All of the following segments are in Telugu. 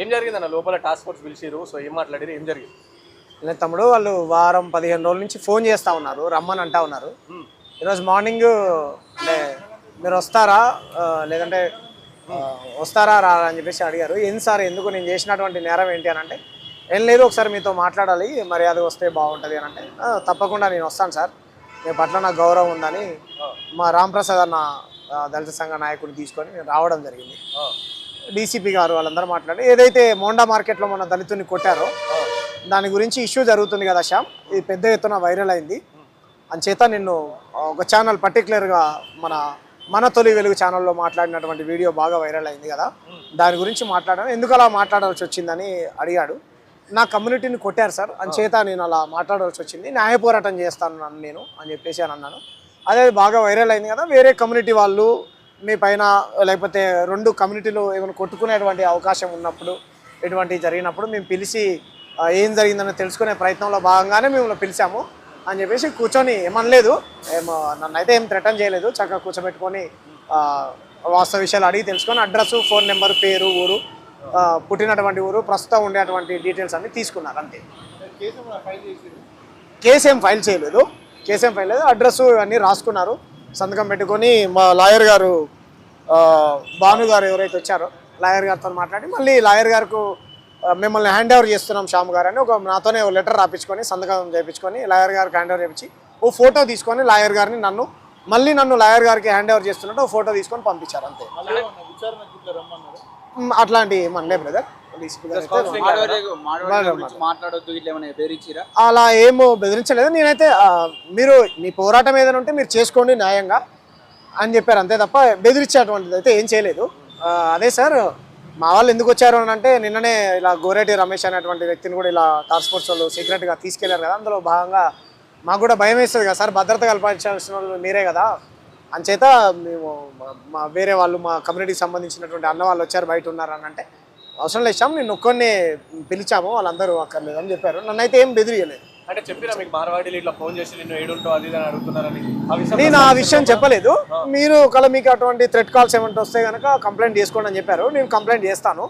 ఏం జరిగిందన్న? లోపల టాస్క్ ఫోర్స్ పిలిచిరు సో ఏం మాట్లాడారు ఏం జరిగింది? లేదు తమ్ముడు వాళ్ళు వారం పదిహేను రోజుల నుంచి ఫోన్ చేస్తూ ఉన్నారు రమ్మని అంటా ఉన్నారు. ఈరోజు మార్నింగ్ అంటే మీరు వస్తారా? లేదంటే వస్తారా రా అని చెప్పేసి అడిగారు. ఏం సార్ ఎందుకు నేను చేసినటువంటి నేరం ఏంటి అని అంటే ఏం లేదు ఒకసారి మీతో మాట్లాడాలి మరి అది వస్తే బాగుంటుంది అని అంటే "ఆ, తప్పకుండా నేను వస్తాను సార్. మీ పట్ల నాకు గౌరవం ఉందని మా రాంప్రసాద్ అన్న దళిత సంఘ నాయకుడిని తీసుకొని నేను రావడం జరిగింది. డీసీపీ గారు వాళ్ళందరూ మాట్లాడి ఏదైతే మోండా మార్కెట్లో మన దళితుని కొట్టారో దాని గురించి ఇష్యూ జరుగుతుంది కదా శ్యామ్. ఇది పెద్ద ఎత్తున వైరల్ అయింది. అంచేత నిన్ను ఒక ఛానల్ పర్టికులర్గా మన మన తొలి వెలుగు ఛానల్లో మాట్లాడినటువంటి వీడియో బాగా వైరల్ అయింది కదా. దాని గురించి మాట్లాడాను. ఎందుకు అలా మాట్లాడాల్సి వచ్చిందని అడిగాడు. నా కమ్యూనిటీని కొట్టారు సార్. అంచేత నేను అలా మాట్లాడాల్సి వచ్చింది. న్యాయ పోరాటం చేస్తాను నేను అని చెప్పేసి అని అన్నాను. అదే బాగా వైరల్ అయింది కదా. వేరే కమ్యూనిటీ వాళ్ళు మీ పైన లేకపోతే రెండు కమ్యూనిటీలు ఏమైనా కొట్టుకునేటువంటి అవకాశం ఉన్నప్పుడు ఇటువంటి జరిగినప్పుడు మేము పిలిచి ఏం జరిగిందని తెలుసుకునే ప్రయత్నంలో భాగంగానే మిమ్మల్ని పిలిచాము అని చెప్పేసి కూర్చొని ఏమనలేదు. ఏమో నన్ను అయితే ఏం థ్రెటన్ చేయలేదు. చక్కగా కూర్చోబెట్టుకొని వాస్తవ విషయాలు అడిగి తెలుసుకొని అడ్రస్ ఫోన్ నెంబర్ పేరు ఊరు పుట్టినటువంటి ఊరు ప్రస్తుతం ఉండేటువంటి డీటెయిల్స్ అన్ని తీసుకున్నారు అంతే. కేసు ఏం ఫైల్ చేయలేదు. కేసు ఏం ఫైల్ లేదు అడ్రస్ ఇవన్నీ రాసుకున్నారు. సంతకం పెట్టుకొని మా లాయర్ గారు భాను గారు ఎవరైతే వచ్చారో లాయర్ గారితో మాట్లాడి మళ్ళీ లాయర్ గారికి మిమ్మల్ని హ్యాండ్ ఓవర్ చేస్తున్నాం శ్యామ్ గారు అని ఒక నాతోనే ఒక లెటర్ రాపించుకొని సంతకం చేయించుకొని లాయర్ గారికి హ్యాండ్ ఓవర్ చేయించి ఓ ఫోటో తీసుకొని లాయర్ గారిని నన్ను మళ్ళీ నన్ను లాయర్ గారికి హ్యాండ్ ఓవర్ చేస్తున్నట్టు ఓ ఫోటో తీసుకొని పంపించారు అంతే. అట్లాంటి మనలే బ్రదర్ అలా ఏమో బెదిరించలేదు. నేనైతే మీరు మీ పోరాటం ఏదైనా ఉంటే మీరు చేసుకోండి న్యాయంగా అని చెప్పారు. అంతే తప్ప బెదిరించేటువంటిది అయితే ఏం చేయలేదు. అదే సార్ మా వాళ్ళు ఎందుకు వచ్చారు అని అంటే నిన్ననే ఇలా గోరేటి రమేష్ అనేటువంటి వ్యక్తిని కూడా ఇలా టాస్క్ ఫోర్స్ వాళ్ళు సీక్రెట్గా తీసుకెళ్ళారు కదా. అందులో భాగంగా మాకు కూడా భయం వేస్తుంది కదా సార్. భద్రత కల్పించాల్సిన వాళ్ళు మీరే కదా. అంచేత మేము మా- మా వేరే వాళ్ళు మా కమ్యూనిటీకి సంబంధించినటువంటి అన్న వాళ్ళు వచ్చారు బయట ఉన్నారు అని అంటే. అవసరం శ్యామ్ నేను ఒక్కరిని పిలిచాము వాళ్ళందరూ అక్కర్లేదు అని చెప్పారు. నన్ను అయితే ఏం బెదిరియలేదు. అంటే చెప్పినా మీకు మార్వాడీలు ఇట్లా ఫోన్ చేసి నిన్ను ఏడుంటావు అది అని అడుగుతున్నారని. నేను ఆ విషయం చెప్పలేదు. మీరు ఒకవేళ మీకు అటువంటి థ్రెట్ కాల్స్ ఏమంటే వస్తే కనుక కంప్లైంట్ చేసుకోండి అని చెప్పారు. నేను కంప్లైంట్ చేస్తాను.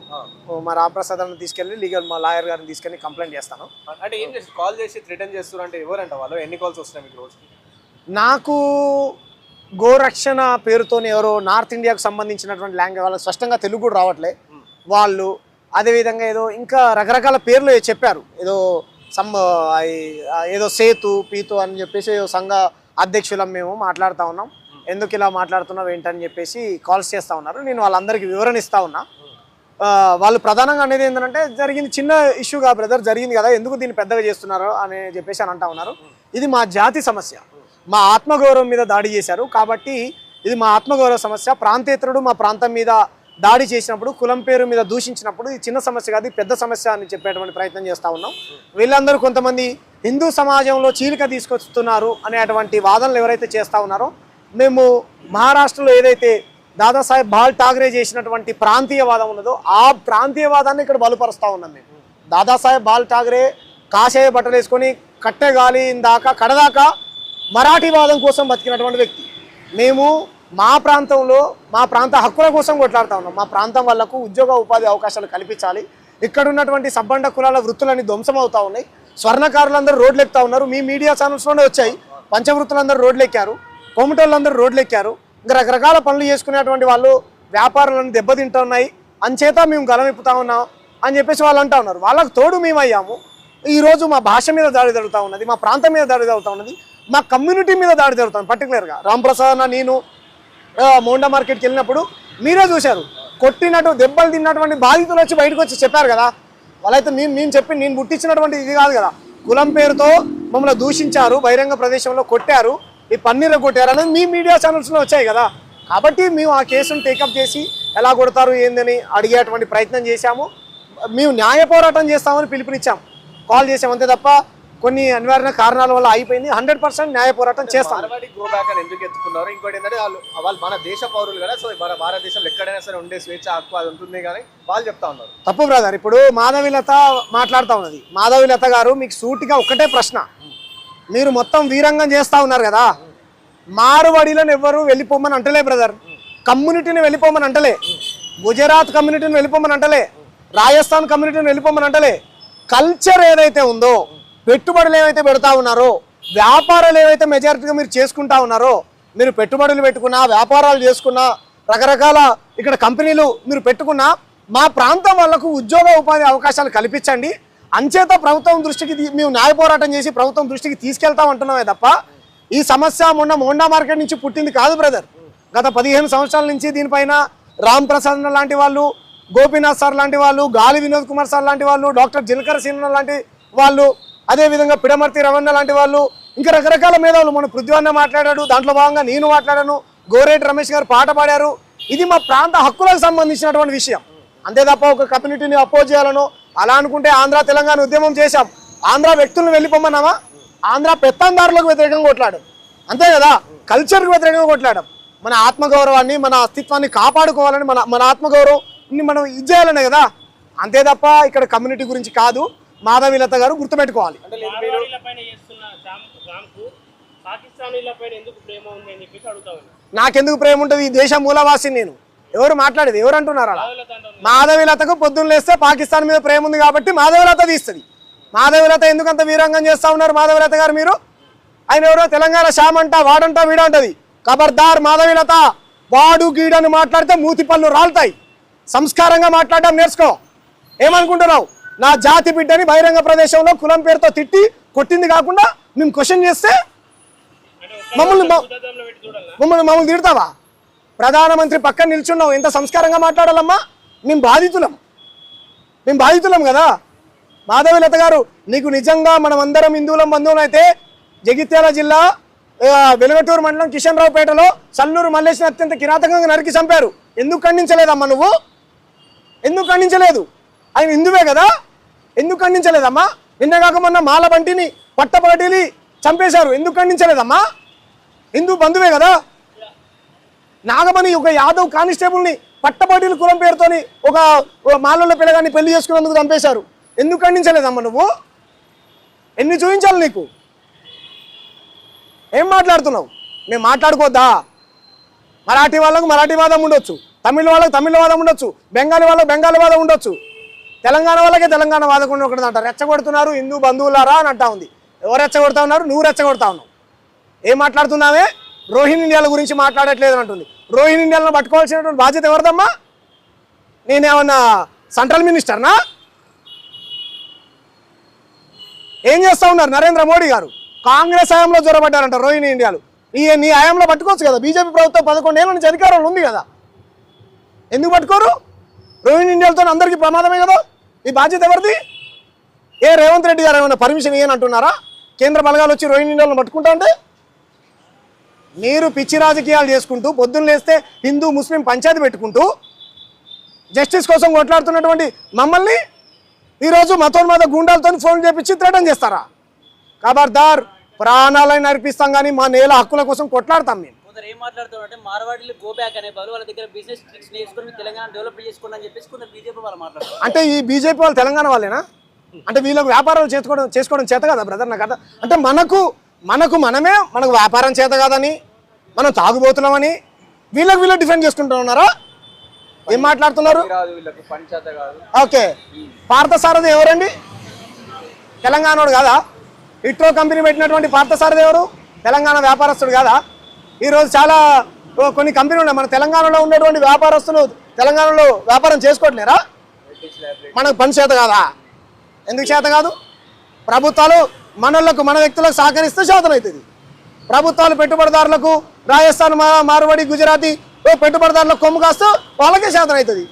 మా రామప్రసాద్ అని తీసుకెళ్ళి లీగల్ మా లాయర్ గారిని తీసుకెళ్ళి కంప్లైంట్ చేస్తాను. అంటే ఏం చేసి కాల్ చేసి థ్రిటన్ చేస్తున్నారు అంటే ఎవరంట వాళ్ళు? ఎన్ని కాల్స్ వస్తున్నాయి మీకు రోజు నాకు గోరక్షణ పేరుతోని ఎవరో నార్త్ ఇండియాకు సంబంధించినటువంటి లాంగ్వేజ్ వాళ్ళకి స్పష్టంగా తెలుగు కూడా రావట్లే. వాళ్ళు అదేవిధంగా ఏదో ఇంకా రకరకాల పేర్లు చెప్పారు. ఏదో సమ్ ఏదో సేతు పీతు అని చెప్పేసి ఏదో సంఘ అధ్యక్షులం మేము మాట్లాడుతూ ఉన్నాం. ఎందుకు ఇలా మాట్లాడుతున్నావు ఏంటని చెప్పేసి కాల్స్ చేస్తూ ఉన్నారు. నేను వాళ్ళందరికీ వివరణ ఇస్తా ఉన్నా. వాళ్ళు ప్రధానంగా అనేది ఏంటంటే జరిగింది చిన్న ఇష్యూగా బ్రదర్ జరిగింది కదా ఎందుకు దీన్ని పెద్దగా చేస్తున్నారు అని చెప్పేసి అని అంటా ఉన్నారు. ఇది మా జాతి సమస్య. మా ఆత్మగౌరవం మీద దాడి చేశారు. కాబట్టి ఇది మా ఆత్మగౌరవ సమస్య. ప్రాంతేతరుడు మా ప్రాంతం మీద దాడి చేసినప్పుడు కులం పేరు మీద దూషించినప్పుడు ఇది చిన్న సమస్య కాదు పెద్ద సమస్య అని చెప్పేటువంటి ప్రయత్నం చేస్తూ ఉన్నాం. వీళ్ళందరూ కొంతమంది హిందూ సమాజంలో చీలిక తీసుకొస్తున్నారు అనేటువంటి వాదనలు ఎవరైతే చేస్తూ ఉన్నారో మేము మహారాష్ట్రలో ఏదైతే దాదాసాహెబ్ బాల్ ఠాగరే చేసినటువంటి ప్రాంతీయవాదం ఉన్నదో ఆ ప్రాంతీయవాదాన్ని ఇక్కడ బలపరుస్తూ ఉన్నాం మేము. దాదాసాహెబ్ బాల్ ఠాగరే కాషాయ బట్టలు వేసుకొని కట్టెగాలి దాకా కడదాకా మరాఠీవాదం కోసం బతికినటువంటి వ్యక్తి. మేము మా ప్రాంతంలో మా ప్రాంత హక్కుల కోసం కొట్లాడుతూ ఉన్నాం. మా ప్రాంతం వాళ్ళకు ఉద్యోగ ఉపాధి అవకాశాలు కల్పించాలి. ఇక్కడ ఉన్నటువంటి సబ్బండ కులాల వృత్తులన్నీ ధ్వంసం అవుతా ఉన్నాయి. స్వర్ణకారులందరూ రోడ్లు ఎక్కుతా ఉన్నారు. మీ మీడియా ఛానల్స్లోనే వచ్చాయి. పంచవృత్తులందరూ రోడ్లు ఎక్కారు కోమటోళ్ళందరూ రోడ్లు ఎక్కారు ఇంకా రకరకాల పనులు చేసుకునేటువంటి వాళ్ళు వ్యాపారాలను దెబ్బతింటున్నాయి. అంచేత మేము గలమిప్పుతా ఉన్నాం అని చెప్పేసి వాళ్ళు అంటా ఉన్నారు. వాళ్ళకు తోడు మేము అయ్యాము ఈరోజు మా భాష మీద దాడి జరుగుతూ ఉన్నది. మా ప్రాంతం మీద దాడి జరుగుతూ ఉన్నది. మా కమ్యూనిటీ మీద దాడి జరుగుతుంది పర్టికులర్గా రాంప్రసాద్ అన్న నేను మోండా మార్కెట్కి వెళ్ళినప్పుడు మీరే చూశారు. కొట్టినట్టు దెబ్బలు తిన్నటువంటి బాధితులు వచ్చి బయటకు వచ్చి చెప్పారు కదా. వాళ్ళైతే నేను నేను చెప్పి నేను పుట్టించినటువంటి ఇది కాదు కదా. కులం పేరుతో మమ్మల్ని దూషించారు బహిరంగ ప్రదేశంలో కొట్టారు. ఈ పన్నీర కొట్టారు అనేది మీ మీడియా ఛానల్స్లో వచ్చాయి కదా. కాబట్టి మేము ఆ కేసును టేకప్ చేసి ఎలా కొడతారు ఏందని అడిగేటువంటి ప్రయత్నం చేశాము. మేము న్యాయ పోరాటం చేస్తామని పిలుపునిచ్చాము కాల్ చేసాం అంతే తప్ప కొన్ని అనివార్య కారణాల వల్ల అయిపోయింది హండ్రెడ్ పర్సెంట్ న్యాయ పోరాటం చేస్తాం. మార్వాడి గో బ్యాక్ అని ఎందుకు ఎత్తుకున్నారు? ఇంకోటి ఏంటంటే వాళ్ళు వాళ్ళు మన దేశ పౌరులు కదా సో మన భారతదేశంలో ఎక్కడైనా సరే ఉండే స్వేచ్ఛ హక్కు అది ఉంటుంది కానీ వాళ్ళు చెప్తా ఉన్నారు. తప్పు బ్రదర్ ఇప్పుడు మాధవిలత మాట్లాడుతూ ఉన్నది. మాధవిలత గారు మీకు సూటిగా ఒకటే ప్రశ్న. మీరు మొత్తం వీరంగం చేస్తా ఉన్నారు కదా. మారువడిలను ఎవ్వరు వెళ్ళిపోమని అంటలే బ్రదర్. కమ్యూనిటీని వెళ్ళిపోమని అంటలే. గుజరాత్ కమ్యూనిటీని వెళ్ళిపోమని అంటలే. రాజస్థాన్ కమ్యూనిటీని వెళ్ళిపోమని అంటలే. కల్చర్ ఏదైతే ఉందో పెట్టుబడులు ఏవైతే పెడతా ఉన్నారో వ్యాపారాలు ఏవైతే మెజారిటీగా మీరు చేసుకుంటా ఉన్నారో మీరు పెట్టుబడులు పెట్టుకున్నా వ్యాపారాలు చేసుకున్నా రకరకాల ఇక్కడ కంపెనీలు మీరు పెట్టుకున్నా మా ప్రాంతం వాళ్ళకు ఉద్యోగ ఉపాధి అవకాశాలు కల్పించండి. అంచేత ప్రభుత్వం దృష్టికి మేము న్యాయ పోరాటం చేసి ప్రభుత్వం దృష్టికి తీసుకెళ్తాం అంటున్నామే తప్ప ఈ సమస్య మొన్న మోండా మార్కెట్ నుంచి పుట్టింది కాదు బ్రదర్ గత పదిహేను సంవత్సరాల నుంచి దీనిపైన రామ్ ప్రసాద్ లాంటి వాళ్ళు గోపీనాథ్ సార్ లాంటి వాళ్ళు గాలి వినోద్ కుమార్ సార్ లాంటి వాళ్ళు డాక్టర్ జిల్కర్ సీన లాంటి వాళ్ళు అదేవిధంగా పిడమర్తి రవణ లాంటి వాళ్ళు ఇంకా రకరకాల మేధావులు మన పృథ్వన్న మాట్లాడాడు దాంట్లో భాగంగా నేను మాట్లాడాను గోరేటి రమేష్ గారు పాట పాడారు. ఇది మా ప్రాంత హక్కులకు సంబంధించినటువంటి విషయం. అంతే తప్ప ఒక కమ్యూనిటీని అపోజ్ చేయాలనో అలా అనుకుంటే ఆంధ్ర తెలంగాణ ఉద్యమం చేశాం. ఆంధ్ర వ్యక్తులను వెళ్ళిపోమన్నామా ఆంధ్ర పెత్తందారులకు వ్యతిరేకంగా కొట్లాడు. అంతే కదా? కల్చర్కు వ్యతిరేకంగా కొట్లాడాం. మన ఆత్మగౌరవాన్ని మన అస్తిత్వాన్ని కాపాడుకోవాలని మన మన ఆత్మగౌరవాన్ని మనం ఇది చేయాలనే కదా? అంతే తప్ప ఇక్కడ కమ్యూనిటీ గురించి కాదు. మాధవీలత గారు గుర్తుపెట్టుకోవాలి. మార్వాడీల పైన చేస్తున్న రామ్ రామ్కు పాకిస్తానీల పైన ఎందుకు ప్రేమ ఉంది అని చెప్పేసి అడుగుతా ఉన్నా. నాకెందుకు ప్రేమ ఉంటుంది? ఈ దేశ మూలవాసిని నేను. ఎవరు మాట్లాడేది? ఎవరు అంటున్నారు అలా మాధవీలతకు పొద్దున్న లేస్తే పాకిస్తాన్ మీద ప్రేమ ఉంది కాబట్టి మాధవీలత తీస్తుంది. మాధవీలత ఎందుకంత వీరంగం చేస్తా ఉన్నారు మాధవీలత గారు మీరు? ఆయన ఎవరో? తెలంగాణ శ్యామ్ అంట వాడంట వీడంటది. ఖబర్దార్ మాధవీలత వాడు గీడని మాట్లాడితే మూతి పళ్ళు రాలుతాయి. సంస్కారంగా మాట్లాడడం నేర్చుకో. ఏమనుకుంటున్నావు? నా జాతి బిడ్డని బహిరంగ ప్రదేశంలో కులం పేరుతో తిట్టి కొట్టింది కాకుండా మేము క్వశ్చన్ చేస్తే మమ్మల్ని మమ్మల్ని మమ్మల్ని తిడతావా? ప్రధానమంత్రి పక్కన నిల్చున్నావు. ఎంత సంస్కారంగా మాట్లాడాలమ్మా. మేము బాధితులం. మేము బాధితులం కదా. మాధవీలత గారు నీకు నిజంగా మనం అందరం హిందువులం బంధువులు అయితే జగిత్యాల జిల్లా ఆ, వెలుగటూరు మండలం కిషన్ రావుపేటలో సల్లూరు మల్లేశ్వరి అత్యంత కిరాతకంగా నరికి చంపారు. ఎందుకు ఖండించలేదమ్మా నువ్వు? ఎందుకు ఖండించలేదు? ఆయన హిందువే కదా? ఎందుకు ఖండించలేదమ్మా? నిన్నగాక మొన్న మాల బంటిని పట్టపగటిని చంపేశారు. ఎందుకు ఖండించలేదమ్మా? హిందూ బంధువే కదా? నాగమణి ఒక యాదవ్ కానిస్టేబుల్ని పట్టబడిల కులం పేరుతోని ఒక ఒక మాలలో పిల్లగాన్ని పెళ్ళి చేసుకున్నందుకు చంపేశారు. ఎందుకు ఖండించలేదమ్మా నువ్వు? ఎన్ని చూపించాలి నీకు? ఏం మాట్లాడుతున్నావు? మేము మాట్లాడుకోద్దా? మరాఠీ వాళ్ళకు మరాఠీ వాదం ఉండొచ్చు. తమిళ వాళ్ళకు తమిళ వాదం ఉండొచ్చు. బెంగాలీ వాళ్ళకు బెంగాలీ వాదం ఉండొచ్చు. తెలంగాణ వాళ్ళకే తెలంగాణ వాదకుండా ఒకటి అంటారు. రెచ్చగొడుతున్నారు హిందూ బంధువులారా అని అంటా ఉంది. ఎవరు రెచ్చగొడతా ఉన్నారు? నువ్వు రెచ్చగొడతా ఉన్నావు. ఏం మాట్లాడుతున్నావే? రోహిణి ఇండియాల గురించి మాట్లాడట్లేదు అని అంటుంది. రోహిణి ఇండియాలను పట్టుకోవాల్సినటువంటి బాధ్యత ఎవరిదమ్మా? నేనేమన్నా సెంట్రల్ మినిస్టర్నా? ఏం చేస్తూ ఉన్నారు నరేంద్ర మోడీ గారు? కాంగ్రెస్ హయాంలో జ్వరపడ్డారంట రోహిణి ఇండియాలు. ఈ నీ హయాంలో పట్టుకోవచ్చు కదా. బీజేపీ ప్రభుత్వం పదకొండేళ్ళ నుంచి అధికారంలో ఉంది కదా. ఎందుకు పట్టుకోరు? రోహిణి ఇండియాలతో అందరికీ ప్రమాదమే కదా? ఈ బాధ్యత ఎవరిది? ఏ రేవంత్ రెడ్డి గారు ఏమైనా పర్మిషన్ ఇయ్యని అంటున్నారా? కేంద్ర బలగాలు వచ్చి రోహిణి పట్టుకుంటా అంటే మీరు పిచ్చి రాజకీయాలు చేసుకుంటూ పొద్దున్న లేస్తే హిందూ ముస్లిం పంచాయతీ పెట్టుకుంటూ జస్టిస్ కోసం కొట్లాడుతున్నటువంటి మమ్మల్ని ఈరోజు మతోన్మత గుండాలతో ఫోన్ చేపించి త్రేటం చేస్తారా? ఖబర్దార్ ప్రాణాలను అర్పిస్తాం కానీ మా నేల హక్కుల కోసం కొట్లాడతాం మేము. ఏం మాట్లాడుతున్నారు అంటే మార్వాడీలు గో బ్యాక్ అనే బదులు వాళ్ళ దగ్గర బిజినెస్ ట్రిక్స్ నేర్చుకుని తెలంగాణ డెవలప్ చేసుకోండి అని చెప్పేసి కొందరు బీజేపీ వాళ్ళు మాట్లాడుతున్నారు. అంటే ఈ బీజేపీ వాళ్ళు తెలంగాణ వాళ్ళేనా? అంటే వీళ్ళకు వ్యాపారాలు చేసుకోవడం చేసుకోవడం చేత కదా బ్రదర్ నాకు అర్థం అంటే మనకు మనకు మనమే మనకు వ్యాపారం చేత కాదని మనం తాగుబోతున్నామని వీళ్ళకి వీళ్ళు డిఫెండ్ చేసుకుంటూ ఉన్నారా? ఏం మాట్లాడుతున్నారు? ఓకే. పార్థసారథి ఎవరండి? తెలంగాణోడు కాదా? ఇట్రో కంపెనీ పెట్టినటువంటి పార్థసారథి ఎవరు? తెలంగాణ వ్యాపారస్తుడు కాదా? ఈరోజు చాలా కొన్ని కంపెనీలు ఉన్నాయి. మన తెలంగాణలో ఉండేటువంటి వ్యాపారస్తులు తెలంగాణలో వ్యాపారం చేసుకోవట్లేరా? మనకు పని చేత కాదా? ఎందుకు చేత కాదు? ప్రభుత్వాలు మనలకు మన వ్యక్తులకు సహకరిస్తే చేతనవుతుంది ప్రభుత్వాలు పెట్టుబడిదారులకు రాజస్థాన్ మా- మార్వాడి గుజరాతీ పెట్టుబడిదారులకు కొమ్ము కాస్తూ వాళ్ళకే చేతనవుతుంది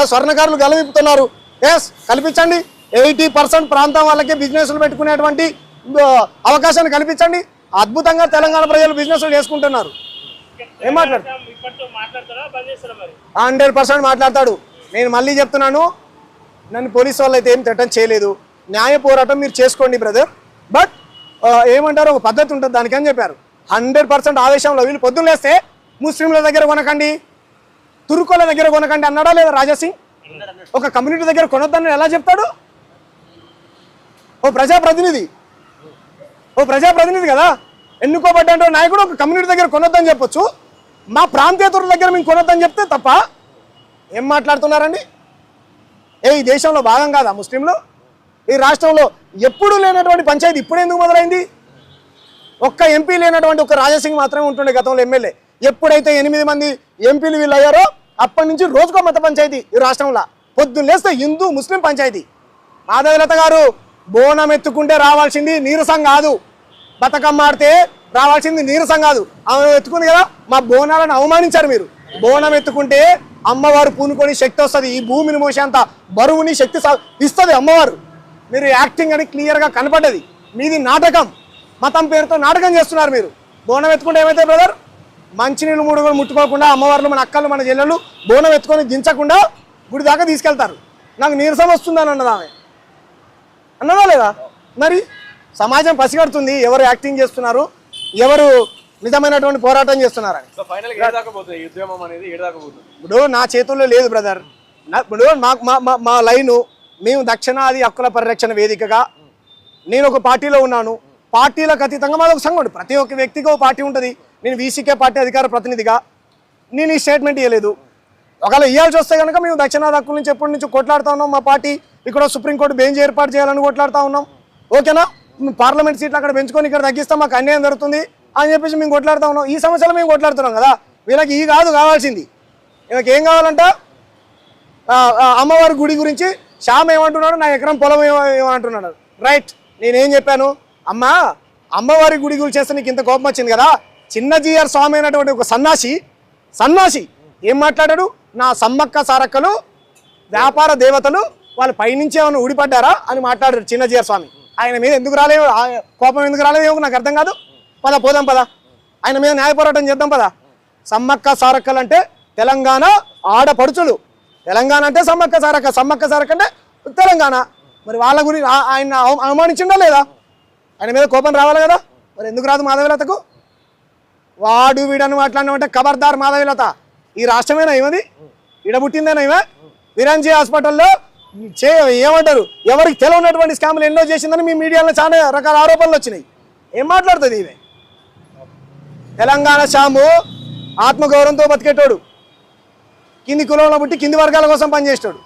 ఏ స్వర్ణకారులు గలవిపుతున్నారు ఎస్ కల్పించండి. ఎయిటీ పర్సెంట్ ప్రాంతం వాళ్ళకే బిజినెస్లు పెట్టుకునేటువంటి అవకాశాన్ని కల్పించండి. అద్భుతంగా తెలంగాణ ప్రజలు బిజినెస్ చేసుకుంటున్నారు. ఏం మాట్లాడు? హండ్రెడ్ పర్సెంట్ మాట్లాడతాడు. నేను మళ్ళీ చెప్తున్నాను నన్ను పోలీసు వాళ్ళు అయితే ఏం తిట్టం చేయలేదు. న్యాయ పోరాటం మీరు చేసుకోండి బ్రదర్ బట్ ఏమంటారు? ఒక పద్ధతి ఉంటుంది దానికని చెప్పారు. హండ్రెడ్ పర్సెంట్ ఆవేశంలో వీళ్ళు పొద్దున్న లేస్తే ముస్లింల దగ్గర కొనకండి తుర్కోల దగ్గర కొనకండి అన్నాడా లేదా రాజాసింగ్? ఒక కమ్యూనిటీ దగ్గర కొనొద్దని ఎలా చెప్తాడు? ఓ ప్రజాప్రతినిధి. ఓ ప్రజాప్రతినిధి కదా? ఎన్నుకోబడ్డంటే నాయకుడు ఒక కమ్యూనిటీ దగ్గర కొనొద్దని చెప్పొచ్చు. మా ప్రాంతీయతరుల దగ్గర మేము కొనొద్దని చెప్తే తప్ప ఏం మాట్లాడుతున్నారండి? ఏ ఈ దేశంలో భాగం కాదా ముస్లింలు? ఈ రాష్ట్రంలో ఎప్పుడూ లేనటువంటి పంచాయతీ ఇప్పుడు ఎందుకు మొదలైంది? ఒక్క ఎంపీ లేనటువంటి ఒక రాజాసింగ్ మాత్రమే ఉంటుండే గతంలో ఎమ్మెల్యే. ఎప్పుడైతే ఎనిమిది మంది ఎంపీలు వీళ్ళు అయ్యారో అప్పటి నుంచి రోజుకో మత పంచాయతీ ఈ రాష్ట్రంలో. పొద్దున్న లేస్తే హిందూ ముస్లిం పంచాయతీ. మాధవలత గారు బోనం ఎత్తుకుంటే రావాల్సింది నీరసం కాదు. బతకమ్మ ఆడితే రావాల్సింది నీరసం కాదు. ఆమె ఎత్తుకుంది కదా మా బోనాలను అవమానించారు మీరు. బోనం ఎత్తుకుంటే అమ్మవారు పూనుకొని శక్తి వస్తుంది. ఈ భూమిని మోసేంత బరువుని శక్తి ఇస్తుంది అమ్మవారు. మీరు యాక్టింగ్ అని క్లియర్గా కనపడ్డది. మీది నాటకం. మతం పేరుతో నాటకం చేస్తున్నారు మీరు. బోనం ఎత్తుకుంటే ఏమైతే బ్రదర్? మంచినీళ్ళు మూడు ముట్టుకోకుండా అమ్మవార్లు మన అక్కలు మన చెల్లెలు బోనం ఎత్తుకొని దించకుండా గుడి దాకా తీసుకెళ్తారు. నాకు నీరసం వస్తుందని అన్నది ఆమె. అన్నదా లేదా? మరి? సమాజం పసిగడుతుంది ఎవరు యాక్టింగ్ చేస్తున్నారు ఎవరు నిజమైనటువంటి పోరాటం చేస్తున్నారని. ఇప్పుడు నా చేతుల్లో లేదు బ్రదర్ ఇప్పుడు మా లైను మేము దక్షిణాది హక్కుల పరిరక్షణ వేదికగా నేను ఒక పార్టీలో ఉన్నాను. పార్టీలకు అతీతంగా మాది ఒక సంఘం ఉంటుంది. ప్రతి ఒక్క వ్యక్తికి ఒక పార్టీ ఉంటుంది. నేను వీసీకే పార్టీ అధికార ప్రతినిధిగా. నేను ఈ స్టేట్మెంట్ ఇవ్వలేదు ఒకవేళ ఇవ్వాల్సి వస్తే కనుక మేము దక్షిణాది హక్కుల నుంచి ఎప్పటి నుంచి కొట్లాడుతా ఉన్నాం. మా పార్టీ ఇక్కడ సుప్రీంకోర్టు బెంచ్ ఏర్పాటు చేయాలని కొట్లాడుతా ఉన్నాం. ఓకేనా? పార్లమెంట్ సీట్లు అక్కడ పెంచుకొని ఇక్కడ తగ్గిస్తాం మాకు అన్యాయం జరుగుతుంది అని చెప్పేసి మేము కొట్లాడుతా ఉన్నాం. ఈ సమస్యలు మేము కొట్లాడుతున్నాం కదా? వీళ్ళకి ఈ కాదు కావాల్సింది. వీళ్ళకి ఏం కావాలంట? అమ్మవారి గుడి గురించి శ్యామ్ ఏమంటున్నాడు? నా ఎకరం పొలం ఏమంటున్నాడు. రైట్ నేనేం చెప్పాను? అమ్మా అమ్మవారి గుడి గురించి చేస్తే నీకు ఇంత కోపం వచ్చింది కదా? చిన్న జీఆర్ స్వామి అయినటువంటి ఒక సన్నాసి సన్నాసి ఏం మాట్లాడాడు? నా సమ్మక్క సారక్కలు వ్యాపార దేవతలు వాళ్ళు పైనుంచి ఏమైనా ఊడిపడ్డారా? అని మాట్లాడారు చిన్న జీఆర్ స్వామి. ఆయన మీద ఎందుకు రాలేదు ఆ కోపం ఎందుకు రాలేదు నాకు అర్థం కాదు. పద పోదాం పద. ఆయన మీద న్యాయ పోరాటం చేద్దాం పద. సమ్మక్క సారక్కలు అంటే తెలంగాణ ఆడపడుచులు. తెలంగాణ అంటే సమ్మక్క సారక్క సమ్మక్క సారక్క అంటే తెలంగాణ. మరి వాళ్ళ గురించి ఆయన అవ- అవమానించిండా లేదా? ఆయన మీద కోపం రావాలి కదా? మరి ఎందుకు రాదు మాధవీలతకు? వాడు వీడని మాట్లాడినామంటే ఖబర్దార్ మాధవీలత. ఈ రాష్ట్రమేనా ఏమది ఇడబుట్టిందేనా ఇవే విరాంజీ హాస్పిటల్లో చే ఏమంటారు? ఎవరికి తెలియనటువంటి స్కాములు ఎన్నో చేసిందని మీ మీడియాలో చాలా రకాల ఆరోపణలు వచ్చినాయి. ఏం మాట్లాడుతుంది ఇవే తెలంగాణ శాము ఆత్మగౌరవంతో బతికేటోడు. కింది కులంలో పుట్టి కింది వర్గాల కోసం పనిచేసేటోడు.